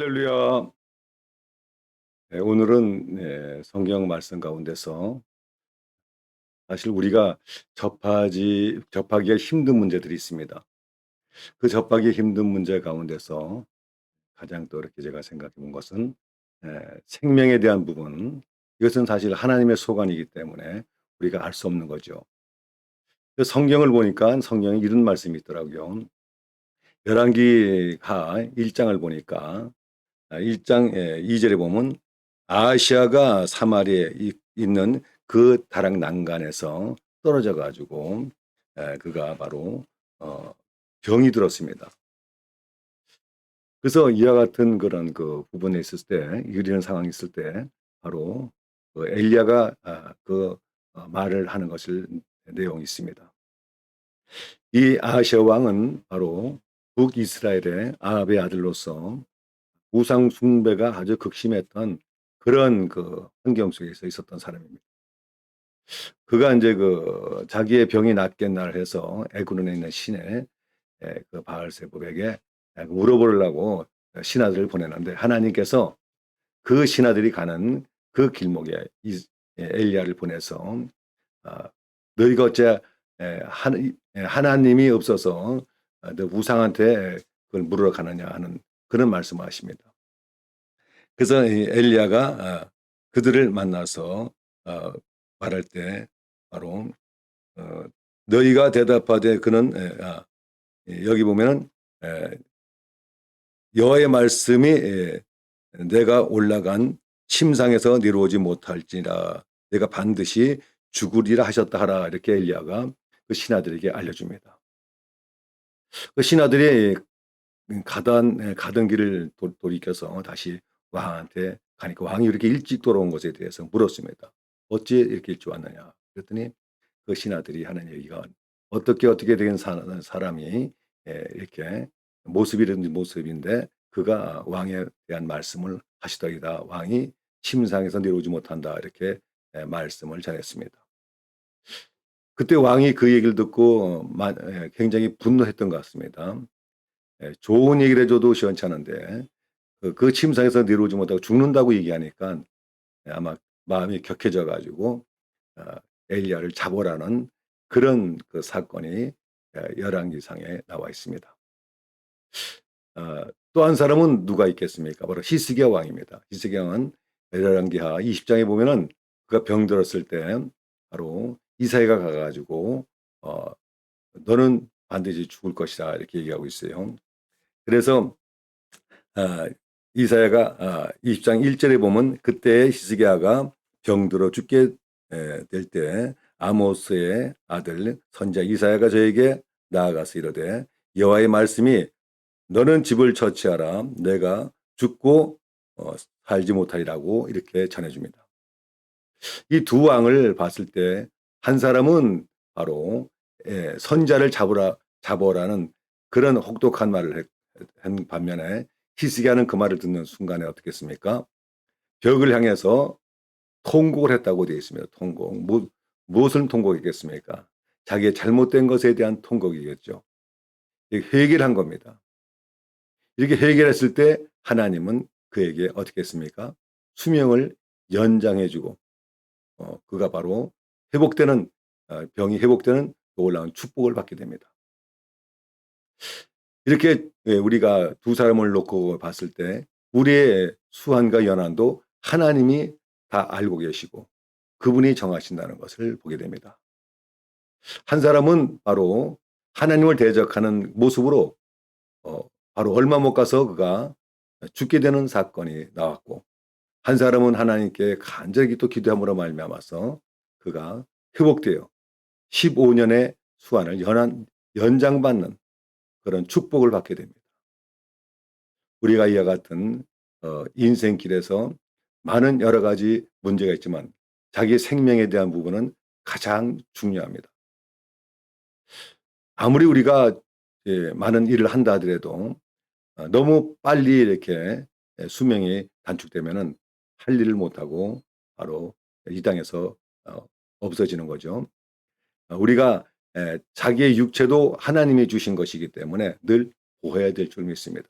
할렐루야. 네, 오늘은 네, 성경 말씀 가운데서 사실 우리가 접하지 접하기가 힘든 문제들이 있습니다. 그 접하기 힘든 문제 가운데서 가장 또 이렇게 제가 생각해 본 것은 예, 생명에 대한 부분. 이것은 사실 하나님의 소관이기 때문에 우리가 알 수 없는 거죠. 그 성경을 보니까 성경에 이런 말씀이 있더라고요. 열왕기하 1장을 보니까 1장 2절에 보면 아시아가 사마리에 이- 있는 그 다락 난간에서 떨어져 가지고 에, 그가 바로 어, 병이 들었습니다. 그래서 이와 같은 그런 그 부분에 있을 때 이런 상황이 있을 때 바로 그 엘리야가 아, 그 어, 말을 하는 것을 내용이 있습니다. 이 아시아 왕은 바로 북이스라엘의 아합의 아들로서 우상 숭배가 아주 극심했던 그런 그 환경 속에서 있었던 사람입니다. 그가 이제 그 자기의 병이 낫겠나 해서 에그론에 있는 신에 에, 그 바알세불에게 물어보려고 신하들을 보내는데 하나님께서 그 신하들이 가는 그 길목에 이- 에, 엘리야를 보내서 아, 너희가 어째 에, 하나님이 없어서 아, 너 우상한테 그걸 물으러 가느냐 하는 그런 말씀을 하십니다. 그래서 이 엘리야가 아, 그들을 만나서 어, 말할 때 바로 어, 너희가 대답하되 그는 에, 아, 예, 여기 보면은 에, 여호와의 말씀이 에, 내가 올라간 침상에서 내려오지 못할지라 내가 반드시 죽으리라 하셨다 하라 이렇게 엘리야가 그 신하들에게 알려줍니다. 그 신하들이 가던 가던 길을 도- 돌이켜서 다시 왕한테 가니까 왕이 이렇게 일찍 돌아온 것에 대해서 물었습니다. 어찌 이렇게 일찍 왔느냐? 그랬더니 그 신하들이 하는 얘기가 어떻게 어떻게 된 사- 사람이 예, 이렇게 모습이든지 모습인데 그가 왕에 대한 말씀을 하시더이다. 왕이 침상에서 내려오지 못한다. 이렇게 예, 말씀을 전했습니다. 그때 왕이 그 얘기를 듣고 마- 예, 굉장히 분노했던 것 같습니다. 예, 좋은 얘기를 해줘도 시원찮은데 그, 그 침상에서 내려오지 못하고 죽는다고 얘기하니까 예, 아마 마음이 격해져 가지고 어, 엘리야를 잡으라는 그런 그 사건이 예, 열왕기상에 나와 있습니다. 어, 또한 사람은 누가 있겠습니까? 바로 히스기야 왕입니다. 히스기야 왕은 열왕기하 20장에 보면은 그가 병들었을 때 바로 이사야가 가가지고 어, 너는 반드시 죽을 것이다 이렇게 얘기하고 있어요. 그래서 아, 이사야가 아, 20장 1절에 보면 그때 히스기야가 병들어 죽게 될 때 아모스의 아들 선자 이사야가 저에게 나아가서 이르되 여호와의 말씀이 너는 집을 처치하라 내가 죽고 어, 살지 못하리라고 이렇게 전해줍니다. 이 두 왕을 봤을 때 한 사람은 바로 예, 선자를 잡으라 잡어라는 그런 혹독한 말을 했, 한 반면에 히스기야는 그 말을 듣는 순간에 어떻겠습니까? 벽을 향해서 통곡을 했다고 되어 있습니다. 통곡. 뭐, 무엇을 통곡했겠습니까? 자기의 잘못된 것에 대한 통곡이겠죠. 회개를 한 겁니다. 이렇게 해결했을 때 하나님은 그에게 어떻게 했습니까? 수명을 연장해주고 어, 그가 바로 회복되는 어, 병이 회복되는 놀라운 축복을 받게 됩니다. 이렇게 예, 우리가 두 사람을 놓고 봤을 때 우리의 수한과 연한도 하나님이 다 알고 계시고 그분이 정하신다는 것을 보게 됩니다. 한 사람은 바로 하나님을 대적하는 모습으로 어, 바로 얼마 못 가서 그가 죽게 되는 사건이 나왔고 한 사람은 하나님께 간절히 또 기도함으로 말미암아서 그가 회복되어 15년의 수완을 연한 연장받는 그런 축복을 받게 됩니다. 우리가 이와 같은 어, 인생길에서 많은 여러 가지 문제가 있지만 자기 생명에 대한 부분은 가장 중요합니다. 아무리 우리가 예, 많은 일을 한다 하더라도 어, 너무 빨리 이렇게 예, 수명이 단축되면은 할 일을 못하고 바로 이 땅에서 어, 없어지는 거죠. 어, 우리가 에, 자기의 육체도 하나님이 주신 것이기 때문에 늘 보호해야 될 줄 믿습니다.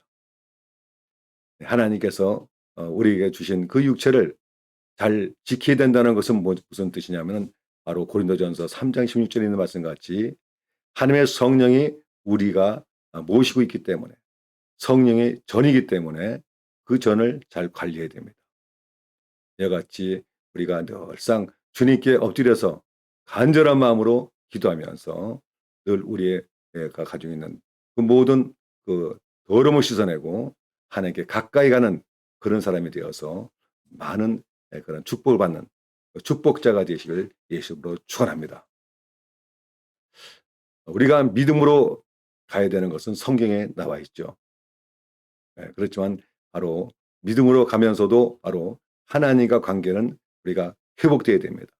하나님께서 어 우리에게 주신 그 육체를 잘 지켜야 된다는 것은 뭐 무슨 뜻이냐면은 바로 고린도전서 3장 16 절에 있는 말씀 같이 하나님의 성령이 우리가 아 모시고 있기 때문에 성령의 전이기 때문에 그 전을 잘 관리해야 됩니다. 이와 같이 우리가 늘상 주님께 엎드려서 간절한 마음으로 기도하면서 늘 우리가 가지고 있는 그 모든 그 더러움을 씻어내고 하나님께 가까이 가는 그런 사람이 되어서 많은 예 그런 축복을 받는 그 축복자가 되시길 예수님으로 축원합니다. 우리가 믿음으로 가야 되는 것은 성경에 나와 있죠. 예 그렇지만 바로 믿음으로 가면서도 바로 하나님과 관계는 우리가 회복돼야 됩니다.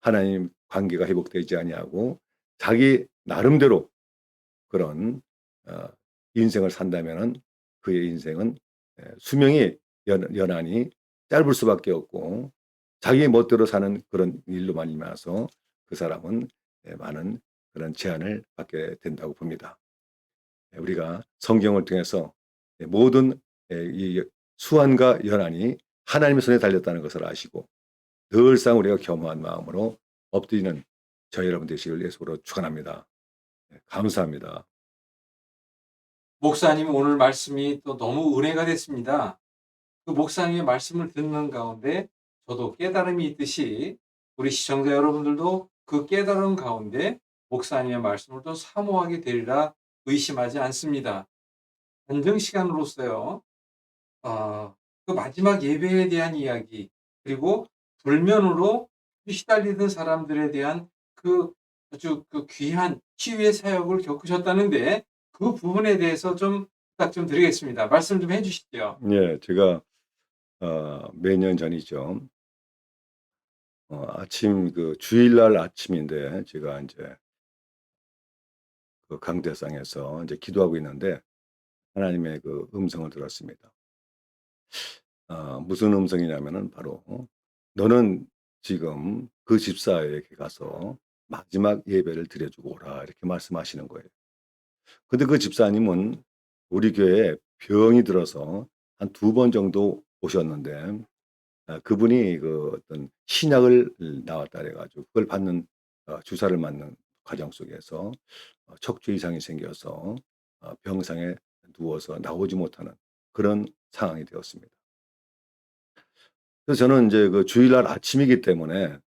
하나님 관계가 회복되지 아니하고 자기 나름대로 그런 어 인생을 산다면은 그의 인생은 예 수명이 연 연한이 짧을 수밖에 없고 자기 멋대로 사는 그런 일로만 인해서 그 사람은 예 많은 그런 제한을 받게 된다고 봅니다. 예 우리가 성경을 통해서 예 모든 예이 수완과 연한이 하나님의 손에 달렸다는 것을 아시고 늘상 우리가 겸허한 마음으로 엎드리는 저희 여러분 되시길 예수로 축원합니다. 예 감사합니다. 목사님 오늘 말씀이 또 너무 은혜가 됐습니다. 그 목사님의 말씀을 듣는 가운데 저도 깨달음이 있듯이 우리 시청자 여러분들도 그 깨달음 가운데 목사님의 말씀을 또 사모하게 되리라 의심하지 않습니다. 안정 시간으로서요. 어, 그 마지막 예배에 대한 이야기 그리고 불면으로 시달리던 사람들에 대한 그 아주 그 귀한 치유의 사역을 겪으셨다는데 그 부분에 대해서 좀 부탁 좀 드리겠습니다. 말씀 좀 해주시죠. 예 제가 어 몇년 전이죠. 어 아침 그 주일날 아침인데 제가 인제 그 강대상에서 인제 기도하고 있는데 하나님의 그 음성을 들었습니다. 아 무슨 음성이냐면은 바로 "너는 지금 그 집사에게 가서 마지막 예배를 드려 주고 오라." 이렇게 말씀하시는 거예요. 근데 그 집사님은 우리 교회에 병이 들어서 한 2번 정도 오셨는데 아 그분이 그 어떤 신약을 나왔다 그래 가지고 그걸 받는 어 주사를 맞는 과정 속에서 어 척추 이상이 생겨서 어 병상에 누워서 나오지 못하는 그런 상황이 되었습니다. 그래서 저는 인제 그 주일날 아침이기 때문에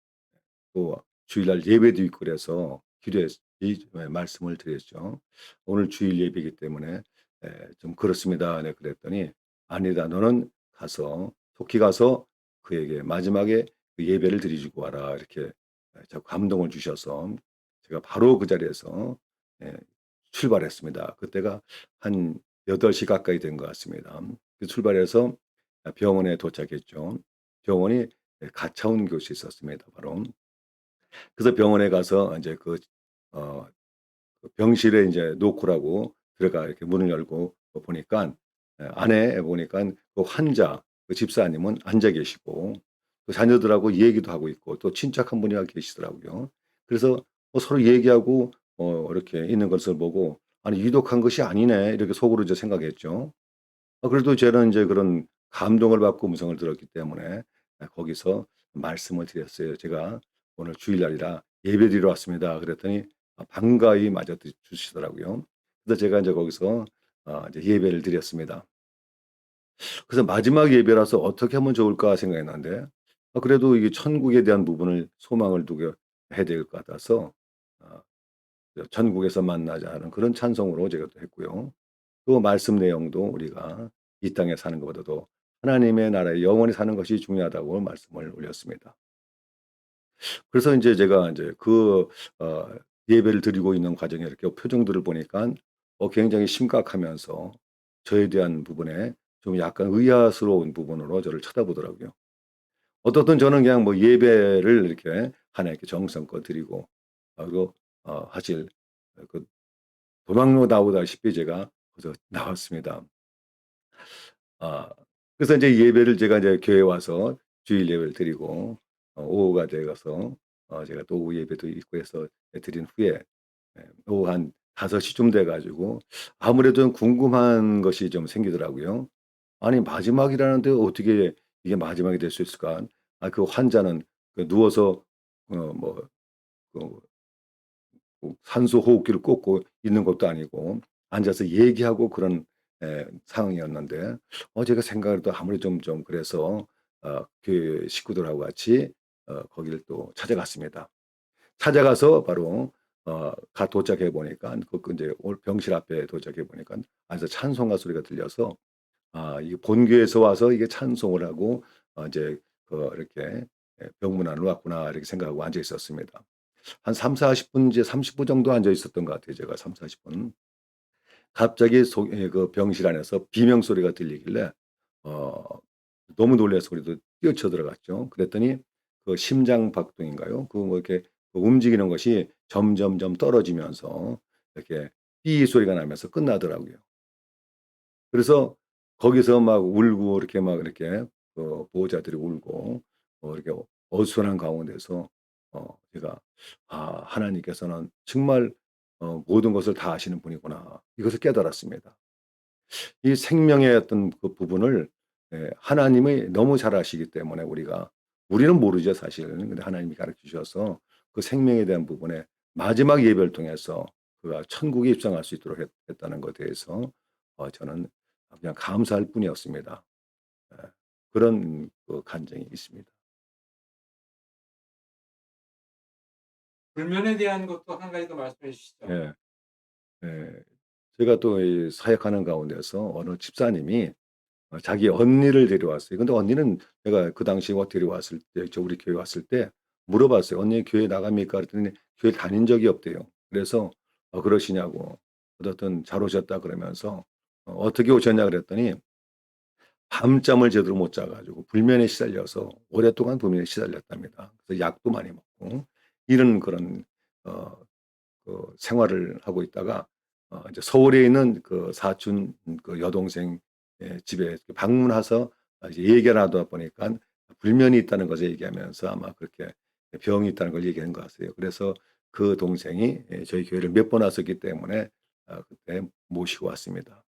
또 주일날 예배도 있고 그래서 기도했 이예 말씀을 드렸죠. "오늘 주일 예배이기 때문에 예 좀 그렇습니다." 네 그랬더니 "아니다. 너는 가서 속히 가서 그에게 마지막에 그 예배를 드리고 와라." 이렇게 예 자꾸 감동을 주셔서 제가 바로 그 자리에서 예 출발했습니다. 그때가 한 8시 가까이 된 것 같습니다. 그 출발해서 아 병원에 도착했죠. 병원이 예 가차원 교수에 있었습니다 바로. 그래서 병원에 가서 인제 그 어 그 병실에 인제 놓고라고 들어가 이렇게 문을 열고 어 보니깐 예 안에 보니깐 그 환자 그 집사님은 앉아 계시고 그 자녀들하고 얘기도 하고 있고 또 친척 한 분이 와 계시더라고요. 그래서 어 서로 얘기하고 어 이렇게 있는 것을 보고 '아니 유독한 것이 아니네.' 이렇게 속으로 이제 생각했죠. 어 그래도 저는 인제 그런 감동을 받고 음성을 들었기 때문에 아 거기서 말씀을 드렸어요. 제가 "오늘 주일날이라 예배드리러 왔습니다." 그랬더니 아 반가이 맞아 드 주시더라고요. 그래서 제가 인제 거기서 아 이제 예배를 드렸습니다. 그래서 '마지막 예배라서 어떻게 하면 좋을까?' 생각했는데 아 그래도 이게 천국에 대한 부분을 소망을 두고 해야 될 것 같아서 아저 "천국에서 만나자." 하는 그런 찬송으로 제가 또 했고요. 또 말씀 내용도 우리가 이 땅에 사는 것보다도 하나님의 나라에 영원히 사는 것이 중요하다고 말씀을 올렸습니다. 그래서 인제 제가 인제 그 어 예배를 드리고 있는 과정에 이렇게 표정들을 보니깐 어 굉장히 심각하면서 저에 대한 부분에 좀 약간 의아스러운 부분으로 저를 쳐다보더라고요. 땐 저는 그냥 뭐 예배를 이렇게 하나님께 정성껏 드리고 아 그리고 어 사실 그 도망로 나오다시피 제가 거기서 나왔습니다. 아 그래서 인제 예배를 제가 이제 교회에 와서 주일 예배를 드리고 어 오후가 되어서 어 제가 또 오후 예배도 있고 해서 예 드린 후에 예 오후 한 5 시쯤 돼 가지고 아무래도 궁금한 것이 좀 생기더라고요. 아니 마지막이라는데 어떻게 이게 마지막이 될 수 있을까? 아 그 환자는 그 누워서 어 뭐 그그 산소 호흡기를 꽂고 있는 것도 아니고 앉아서 얘기하고 그런 예 상황이었는데 어 제가 생각을 해도 아무리 좀 좀 그래서 어 교회 식구들하고 같이 어 거기를 또 찾아갔습니다. 찾아가서 바로 어 가 도착해 보니까 그그 인제 올 병실 앞에 도착해 보니까 안에서 찬송가 소리가 들려서 아 이게 본교에서 와서 이게 찬송을 하고 어 이제 그 이렇게 예 '병문 안으로 왔구나.' 이렇게 생각하고 앉아 있었습니다. 한 30-40 분 이제 30 분 정도 앉아 있었던 것 같아요 제가 30-40 분. 갑자기 속예그 병실 안에서 비명 소리가 들리길래 어 너무 놀라서 그래도 뛰어쳐 들어갔죠. 그랬더니 그 심장 박동인가요? 그 뭐 이렇게 그 움직이는 것이 점점점 떨어지면서 이렇게 삐 소리가 나면서 끝나더라고요. 그래서 거기서 막 울고 이렇게 막 이렇게 그 보호자들이 울고 뭐 이렇게 어수선한 가운데서 어 제가 '아 하나님께서는 정말 어 모든 것을 다 아시는 분이구나.' 이것을 깨달았습니다. 이 생명의 어떤 그 부분을 예 하나님이 너무 잘 아시기 때문에 우리가 우리는 모르죠 사실은. 근데 하나님이 가르쳐 주셔서 그 생명에 대한 부분에 마지막 예배를 통해서 그가 천국에 입성할 수 있도록 했 했다는 것에 대해서 어 저는 그냥 감사할 뿐이었습니다. 예. 그런 그 간증이 있습니다. 불면에 대한 것도 한 가지 더 말씀해 주시죠. 예. 예. 제가 또 이 사역하는 가운데서 어느 집사님이 어 자기 언니를 데려왔어요. 근데 언니는 제가 그 당시에 와 데려왔을 때 저 우리 교회 왔을 때 물어봤어요. "언니 교회 나갑니까?" 그랬더니 교회 다닌 적이 없대요. 그래서 "어 그러시냐."고 어떻든 "잘 오셨다." 그러면서 어 "어떻게 오셨냐?" 그랬더니 밤잠을 제대로 못 자 가지고 불면에 시달려서 오랫동안 불면에 시달렸답니다. 그래서 약도 많이 먹고 이런 그런 어 그 생활을 하고 있다가 어 이제 서울에 있는 그 사촌 그 여동생 예 집에 방문해서 아 이제 얘기를 하다 보니깐 불면이 있다는 것을 얘기하면서 아마 그렇게 병이 있다는 걸 얘기한 것 같아요. 그래서 그 동생이 예 저희 교회를 몇 번 왔었기 때문에 아 그때 모시고 왔습니다.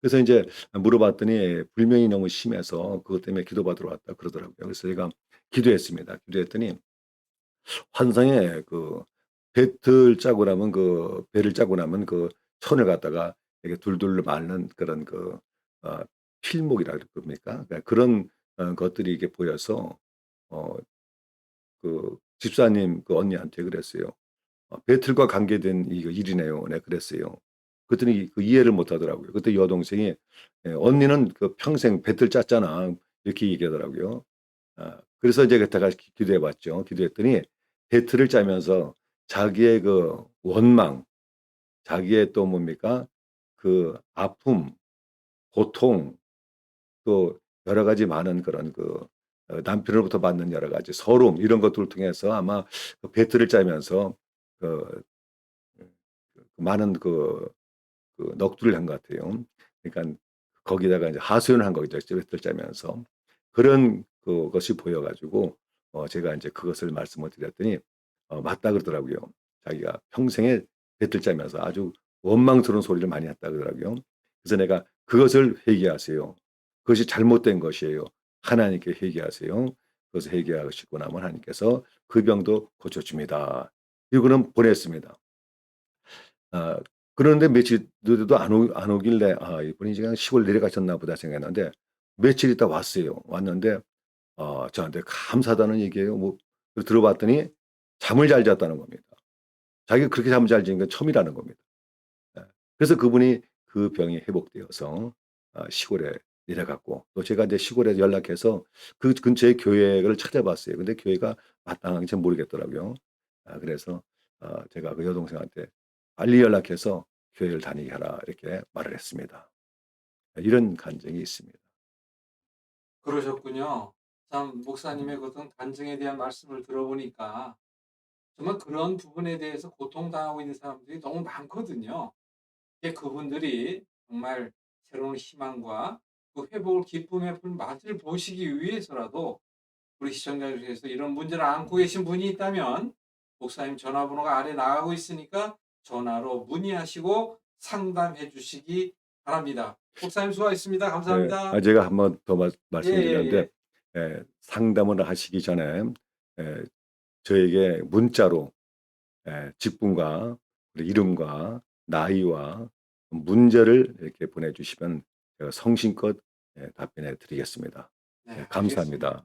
그래서 인제 물어봤더니 불면이 너무 심해서 그것 때문에 기도받으러 왔다 그러더라고요. 그래서 제가 기도했습니다. 기도했더니 환상에 그 배틀 짜고 나면 그 배를 짜고 나면 그 천을 갖다가 이렇게 둘둘 마는 그런 그 어 필목이라 그럽니까? 그러니까 그런 어 것들이 이게 보여서 어 그 집사님 그 언니한테 그랬어요. 어 "배틀과 관계된 이거 일이네요." 내가 그랬어요. 그랬더니 그 이해를 못 하더라고요. 그때 여동생이 예 "언니는 그 평생 배틀 짰잖아." 이렇게 얘기하더라고요. 아 그래서 이제 그때가 기 기도해 봤죠. 기도했더니 배틀을 짜면서 자기의 그 원망, 자기의 또 뭡니까? 그 아픔, 고통 또 여러 가지 많은 그런 그 어 남편으로부터 받는 여러 가지 서름 이런 것들을 통해서 아마 그 배틀을 짜면서 그그 많은 그 그 넋두리를 한 것 같아요. 그러니깐 거기다가 이제 하소연을 한 거겠죠 배틀 짜면서. 그런 그 것이 보여 가지고 어 제가 인제 그것을 말씀을 드렸더니 어 맞다 그러더라고요. 자기가 평생에 배틀 짜면서 아주 원망스러운 소리를 많이 했다 그러더라고요. 그래서 내가 "그것을 회개하세요. 그것이 잘못된 것이에요. 하나님께 회개하세요. 그것을 회개하시고 나면 하나님께서 그 병도 고쳐 줍니다." 이거는 보냈습니다. 아 그런데 며칠 늦어도 안 오 안 오길래 '아 이분이 그냥 시골 내려가셨나 보다.' 생각했는데 며칠 있다 왔어요. 왔는데 어 저한테 감사하다는 얘기예요. 뭐 들어봤더니 잠을 잘 잤다는 겁니다. 자기가 그렇게 잠을 잘 자는 건 처음이라는 겁니다. 예. 그래서 그분이 그 병이 회복되어서 아 시골에 내려갔고 또 제가 인제 시골에 연락해서 그 근처에 교회를 찾아봤어요. 근데 교회가 마땅한지 잘 모르겠더라고요. 아 그래서 어 제가 그 여동생한테 "빨리 연락해서 교회를 다니게 하라." 이렇게 말을 했습니다. 이런 간증이 있습니다. 그러셨군요. 참 목사님의 그런 간증에 대한 말씀을 들어보니까 정말 그런 부분에 대해서 고통당하고 있는 사람들이 너무 많거든요. 근데 그분들이 정말 새로운 희망과 그 회복을 기쁨의 불 맛을 보시기 위해서라도 우리 시청자 중에서 이런 문제를 안고 계신 분이 있다면 목사님 전화번호가 아래 나가고 있으니까 전화로 문의하시고 상담해 주시기 바랍니다. 목사님 수고하셨습니다. 네. 감사합니다. 아 제가 한 번더 예, 예, 말씀드리는데 예, 상담을 하시기 전에 예, 저에게 문자로 예, 직분과 이름과 나이와 문제를 이렇게 보내주시면 제가 성심껏 예, 답변해 드리겠습니다. 네, 예, 감사합니다.